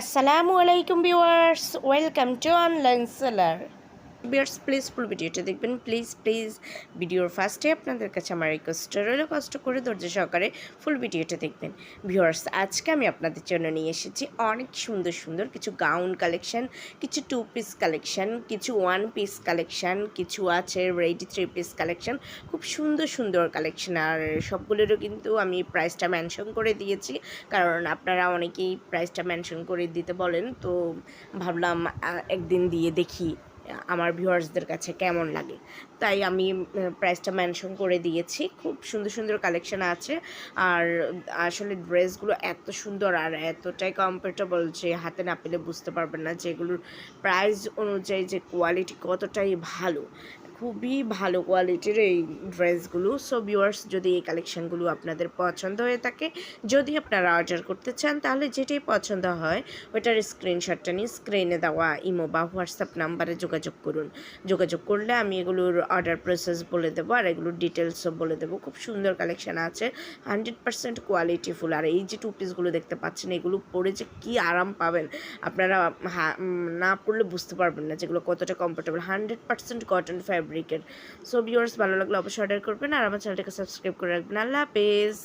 আসসালামু আলাইকুম viewers welcome to online seller viewers please full ভিডিওটা দেখবেন। প্লিজ প্লিজ ভিডিওর ফার্স্টে আপনাদের কাছে আমার রিকোয়েস্ট রইল। কষ্ট করে ধৈর্য সহকারে ফুল ভিডিওটা দেখবেন। ভিউয়ার্স আজকে আমি আপনাদের জন্য নিয়ে এসেছি অনেক সুন্দর সুন্দর কিছু গাউন কালেকশন কিছু টু পিস কালেকশন কিছু ওয়ান পিস কালেকশন কিছু আছে রেডি থ্রি পিস কালেকশন খুব সুন্দর সুন্দর কালেকশান আর সবগুলোরও কিন্তু আমি প্রাইসটা মেনশন করে দিয়েছি। কারণ আপনারা অনেকেই প্রাইসটা মেনশন করে দিতে বলেন। তো ভাবলাম একদিন দিয়ে দেখি। আমার ভিউয়ার্সদের কাছে কেমন লাগে। তাই আমি প্রাইসটা মেনশন করে দিয়েছি। খুব সুন্দর সুন্দর কালেকশান আছে। আর আসলে ড্রেসগুলো এত সুন্দর আর এতটাই কমফোর্টেবল যে হাতে না পেলে বুঝতে পারবেন না যেগুলোর প্রাইস অনুযায়ী যে কোয়ালিটি কতটাই ভালো। খুবই ভালো কোয়ালিটির এই ড্রেসগুলো সো ভিউয়ার্স যদি এই কালেকশনগুলো আপনাদের পছন্দ হয়ে থাকে, যদি আপনারা অর্ডার করতে চান, তাহলে যেটাই পছন্দ হয়, ওইটার স্ক্রিনশটটা নিয়ে স্ক্রিনে দেওয়া ইমো বা হোয়াটসঅ্যাপ নাম্বারে যোগাযোগ করুন। যোগাযোগ করলে আমি এগুলোর অর্ডার প্রসেস বলে দেবো, আর এগুলোর ডিটেলসও বলে দেবো। খুব সুন্দর কালেকশান আছে হান্ড্রেড পার্সেন্ট কোয়ালিটিফুল আর এই যে টু পিসগুলো দেখতে পাচ্ছেন, এগুলো পরে যে কী আরাম পাবেন, আপনারা না পড়লে বুঝতে পারবেন না যেগুলো কতটা কমফোর্টেবল হান্ড্রেড পার্সেন্ট কটন ফ্যাব্রিকের সো ভিউয়ার্স ভালো লাগলে অবশ্যই অর্ডার করবেন আর আমার চ্যানেলটাকে সাবস্ক্রাইব করে রাখবেন। আল্লাহ হাফেজ।